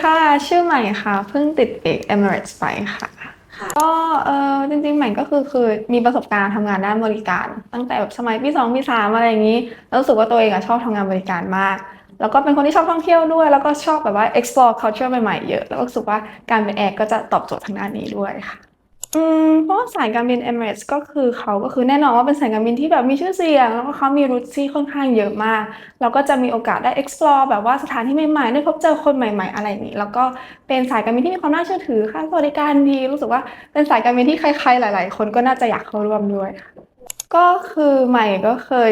ค่ะ ชื่อใหม่ค่ะ เพิ่งติดเอก Emirates ไปค่ะค่ะ ก็เออจริงๆ ใหม่ก็คือคือมีประสบการณ์ทำงานด้านบริการ ตั้งแต่แบบสมัยปีสองปีสามอะไรอย่างนี้ แล้วรู้สึกว่าตัวเองอะชอบทำงานบริการมาก แล้วก็เป็นคนที่ชอบท่องเที่ยวด้วย แล้วก็ชอบแบบว่า explore culture ใหม่ๆ เยอะ แล้วก็รู้สึกว่าการเป็นแอร์ก็จะตอบโจทย์ทางด้านนี้ด้วยค่ะ อืมเพราะว่าสายการบิน Emirates ก็คือเขาก็คือแน่นอนว่าเป็นสายการบินที่แบบมีชื่อเสียง แล้วก็เขามีรูทที่ค่อนข้างเยอะมาก เราก็จะมีโอกาสได้ explore แบบว่าสถานที่ใหม่ๆได้พบเจอคนใหม่ ๆ อะไรอย่างนี้ แล้วก็เป็นสายการบินที่มีความน่าเชื่อถือค่าสวัสดิการดี รู้สึกว่าเป็นสายการบินที่ใครๆหลาย ๆ คนก็น่าจะอยากเข้าร่วมด้วยค่ะก็คือใหม่ก็เคย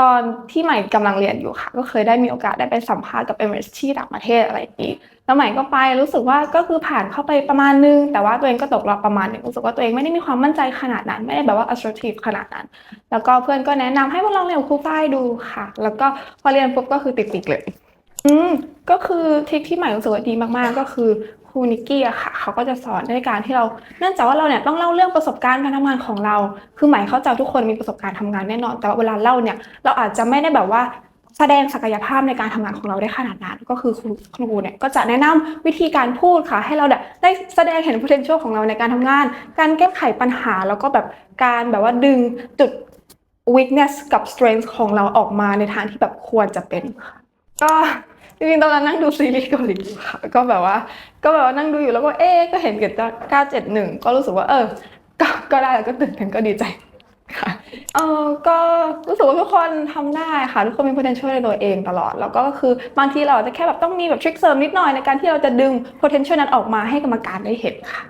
ตอนที่ใหม่กำลังเรียนอยู่ค่ะ ก็เคยได้มีโอกาสได้ไปสัมภาษณ์กับ Emirates ที่ต่างประเทศอะไรนี้แล้วใหม่ก็ไปรู้สึกว่าก็คือผ่านเข้าไปประมาณนึง แต่ว่าตัวเองก็ตกรอบประมาณหนึงรู้สึกว่าตัวเองไม่ได้มีความมั่นใจขนาดนั้น ไม่ได้แบบว่า assertive ขนาดนั้น แล้วก็เพื่อนก็แนะนำให้มาลองเรียนครูฝ้ายดูค่ะ แล้วก็พอเรียนปุ๊บก็คือติดๆเลย อืมก็คือทริคที่ใหม่รู้สึกว่าดีมากๆ ก็คือ รูนิกกี้อะค่ะเขาก็จะสอนในการที่เราเนื่องจากว่าเราเนี่ยต้องเล่าเรื่องประสบการณ์การทำงานของเรา คือหม่เข้าใจทุกคนมีประสบการณ์ทำงานแน่นอน แต่ว่าเวลาเล่าเนี่ยเราอาจจะไม่ได้แบบว่าแสดงศักยภาพในการทำงานของเราได้ขนาดนั้น ก็คือครูครูเนี่ยก็จะแนะนำวิธีการพูดค่ะ ให้เราเนี่ยได้แสดงเห็น potential ของเราในการทำงาน การแก้ไขปัญหาแล้วก็แบบการแบบว่าดึงจุด weakness กับ strength ของเราออกมาในทางที่แบบควรจะเป็นค่ะก็ จริงๆตอนนั้นนั่งดูซีรีส์เกาหลีอยู่ค่ะก็แบบว่า ก็แบบว่านั่งดูอยู่แล้วก็เอ๊ะก็เห็นเกียรติ971ก็รู้สึกว่า เออ ก็ก็ได้แล้วก็ตื่นเต้นก็ดีใจค่ะเออก็รู้สึกว่าทุกคนทำได้ค่ะ ทุกคนมี potential ในตัวเองตลอด แล้วก็คือบางทีเราอาจจะแค่แบบต้องมีแบบทริคเสริมนิดหน่อยในการที่เราจะดึง potential นั้นออกมาให้กรรมการได้เห็นค่ะ